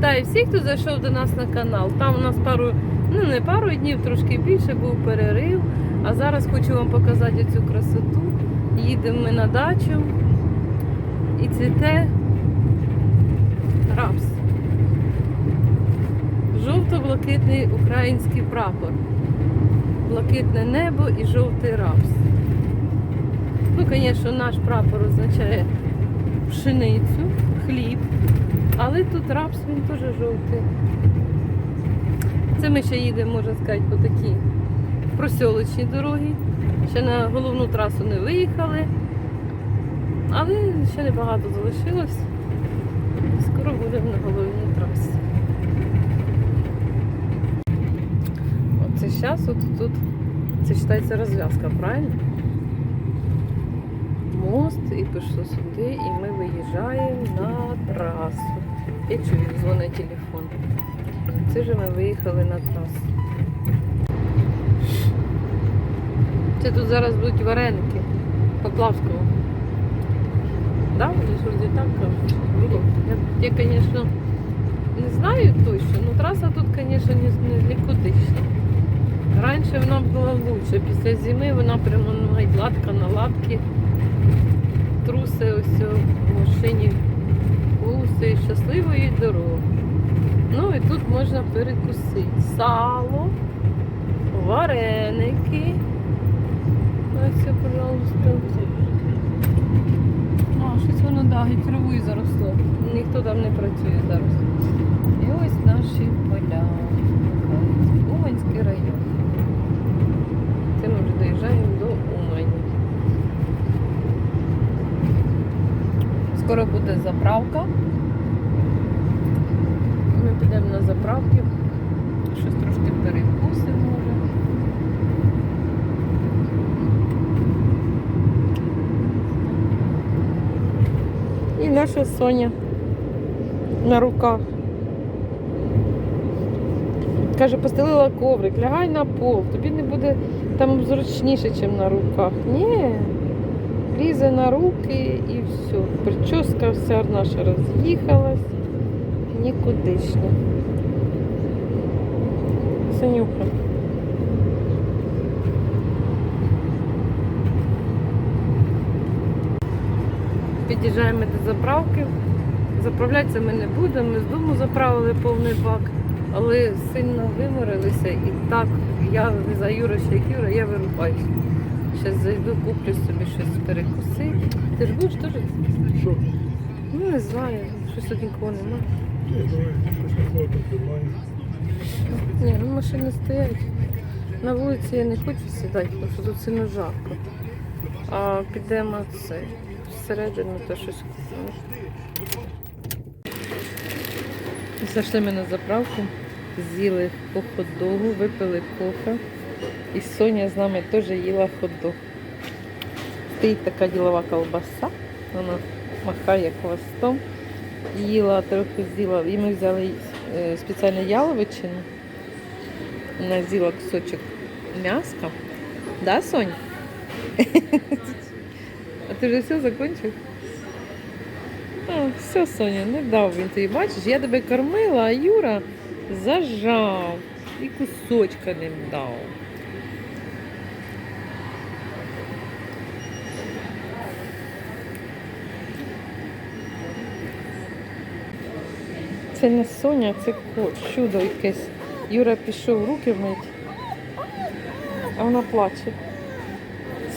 Вітаю всіх, хто зайшов до нас на канал. Там у нас пару, ну не пару днів, трошки більше був перерив. А зараз хочу вам показати цю красоту. Їдемо ми на дачу і цвіте рапс. Жовто-блакитний український прапор. Блакитне небо і жовтий рапс. Ну, звісно, наш прапор означає пшеницю, хліб. Але тут рапс він теж жовтий. Це ми ще їдемо, можна сказати, по такій просьолочній дорогі. Ще на головну трасу не виїхали. Але ще небагато залишилось. Скоро будемо на головній трасі. Оце зараз от тут це вважається розв'язка, правильно? Мост і пішло сюди, і ми. Я чую, дзвонить телефон. Це вже ми виїхали на трасу. Це тут зараз будуть вареники по Плавському. Да, вони ж вроді так кажуть. Я, я, звісно, не знаю точно, але траса тут, звісно, не, нікудишня. Раніше вона була лучше. Після зими вона прямо ну, геть на латки. Труси ось в машині гуси щасливої дороги. Ну і тут можна перекусити сало, вареники. Ось, пожалуйста. А, щось воно да, геть травою заросло. Ніхто там не працює зараз. І ось наші поля. Уманський район. Це ми вже доїжджаємо до Умані. Скоро буде заправка. Підемо на заправки. Щось трошки перекусимо може. І наша Соня на руках. Каже, постелила коврик, лягай на пол, тобі не буде там зручніше, ніж на руках. Ні. Лізе на руки і все. Прическа вся наша роз'їхалась. Нікудишня. Санюха. Під'їжджаємо до заправки. Заправлятися ми не будемо. Ми з дому заправили повний бак, але сильно виморилися і так я не за Юра, ще як Юра, я вирубаюся. Зараз зайду, куплю собі щось перекусити. Ти ж будеш теж? Що? Ну не знаю, щось тут нікого немає. Ні, ну машини стоять. На вулиці я не хочу сідати, тому що тут сильно жарко. А підемо це всередину, то щось купимо. Зайшли ми на заправку, з'їли по хот-догу, випили кофе. І Соня з нами теж їла хот-дог. Стоїть така ділова колбаса, вона махає хвостом. Їла трохи з'їла, і ми взяли е, спеціально яловичину. Вона з'їла кусочок м'яска. Да, Сонь? А ти вже все закончив? А, все, Соня, не дав він тобі. Бачиш, я тебе кормила, а Юра зажав і кусочка не дав. Це не Соня, це чудо якесь. Юра пішов руки вмить, а вона плаче.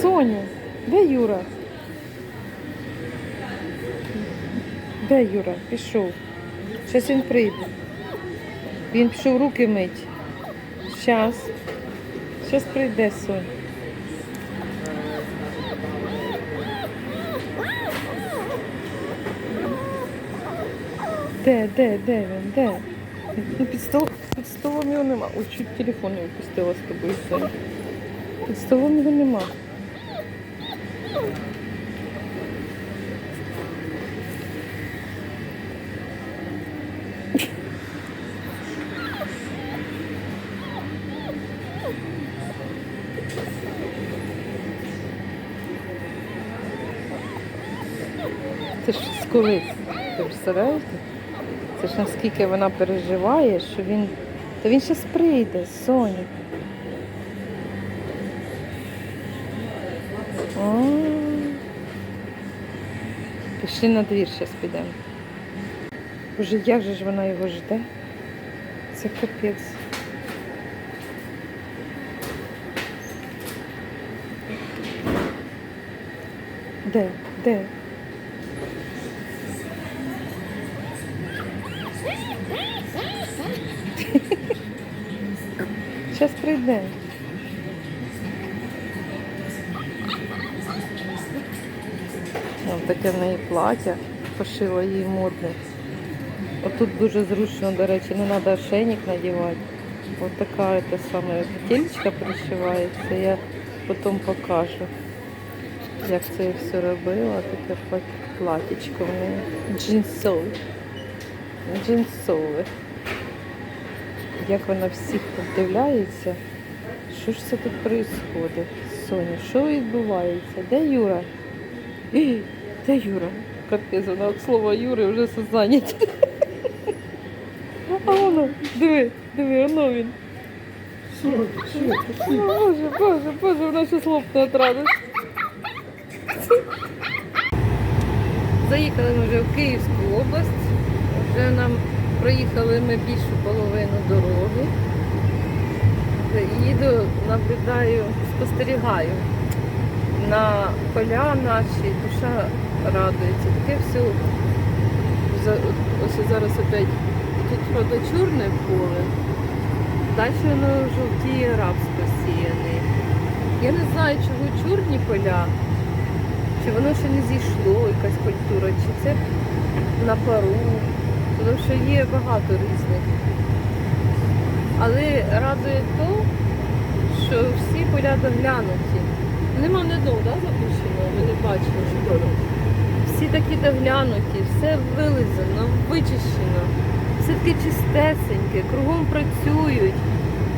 Соня, де Юра? Де Юра? Пішов. Зараз він прийде. Він пішов руки мить. Щас. Щас прийде Соня. Де, де, де він? Де? Ну, під, стол, під столом його нема. Ой, чуть телефон не випустила з тобою. Під столом його нема. Це ж з коли? Ти представляєте? Це ж наскільки вона переживає, що він. Та він зараз прийде, Соня. О. Пішли на двір, зараз підемо. Боже, як же ж вона його жде? Це капець. Де? Де? Зараз прийде. Ось таке в неї плаття, пошила їй модне. Отут дуже зручно, до речі, не треба ошейник надівати. Ось така та саме петелька пришивається. Я потім покажу, як це я все робила. Таке пла- платічко в неї. Джинсове. Джинсове. Як вона всіх обдивляється. Що ж це тут відбувається? Соня, що відбувається? Де Юра? Ій, Де Юра? Капець, вона від слова Юри вже все зайняті. А воно, диви, диви, воно він. Боже, боже, боже, вона ще лопне від радості. Заїхали ми вже в Київську область. Вже нам проїхали ми більшу половину дороги. Їду, наблюдаю, спостерігаю на поля наші, душа радується. Таке все. Ось зараз опять тут правда чорне поле, далі воно жовтіє рапс посіяний. Я не знаю, чого чорні поля, чи воно ще не зійшло, якась культура, чи це на пару, тому що є багато різних. Але радує то, що всі поля доглянуті. Нема ні одного, да, запущеного, ми не бачимо. що Всі такі доглянуті, все вилизано, вичищено, все таке чистесеньке, кругом працюють.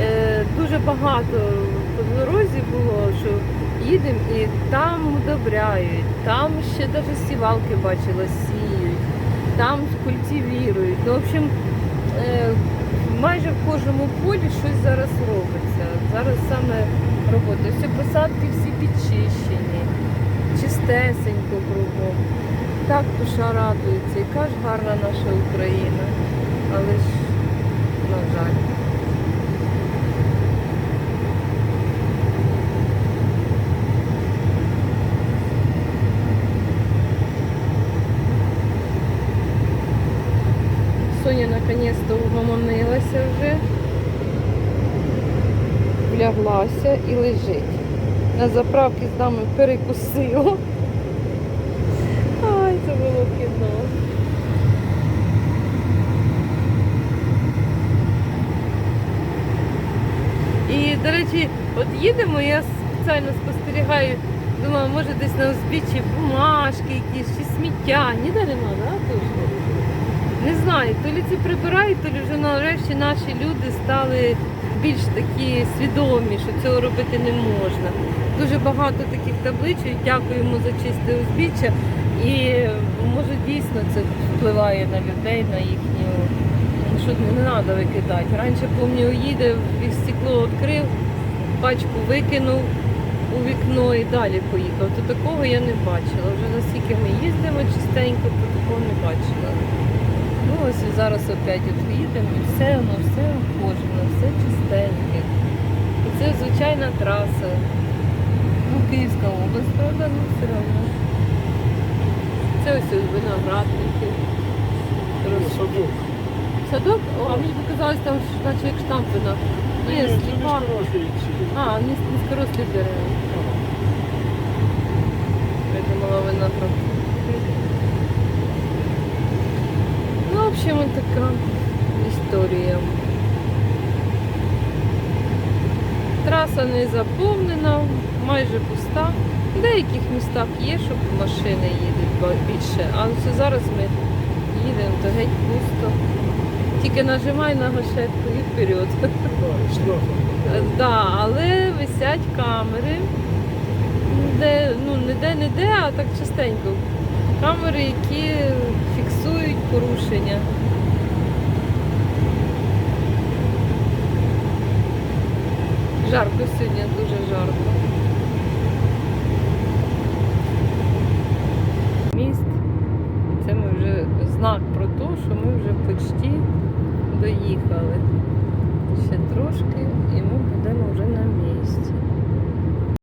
Е, дуже багато по дорозі було, що їдемо і там удобряють, там ще навіть сівалки бачила, сіють, там культивірують. Ну, в общем, е, майже в кожному полі щось зараз робиться. Зараз саме робота. Всі посадки всі підчищені, чистесенько кругом. Так душа радується, яка ж гарна наша Україна. Але ж, на жаль. Соня наконец-то угомонилася вже, вляглася і лежить. На заправці з нами перекусила. Ай, це було кіно. І, до речі, от їдемо, я спеціально спостерігаю, думаю, може десь на узбіччі бумажки якісь чи сміття. Ніде нема, да, точно? Не знаю, то лі це прибирають, то лі вже нарешті наші люди стали більш такі свідомі, що цього робити не можна. Дуже багато таких табличок, дякуємо за чисте узбіччя. І може дійсно це впливає на людей, на їхню. ну, Що не треба викидати. Раніше, пам'ятаю, їде, і стекло відкрив, пачку викинув у вікно і далі поїхав. То такого я не бачила. Вже наскільки ми їздимо чистенько, то такого не бачила. Ну ось і зараз опять от їдемо, і все воно, все ухожено, все чистеньке. І це звичайна траса. Ну, Київська область, правда, ну все одно. Це ось виноградники. Садок. Садок? О, а мені показалось там, що наче як штамп вина. Ні, сліпа. А, низ- низкорослі дерева. Я думала, виноград. Ну, в ось історія. Траса не заповнена, майже пуста. В деяких містах є, щоб машини їдуть більше, а зараз ми їдемо, то геть пусто. Тільки нажимай на гашетку і вперед. Да, але висять камери, де, ну, не де, не де, а так частенько. Камери, які фіксують порушення. Жарко сьогодні, дуже жарко. Міст. Це ми вже знак про те, що ми вже почти доїхали. Ще трошки і ми будемо вже на місці.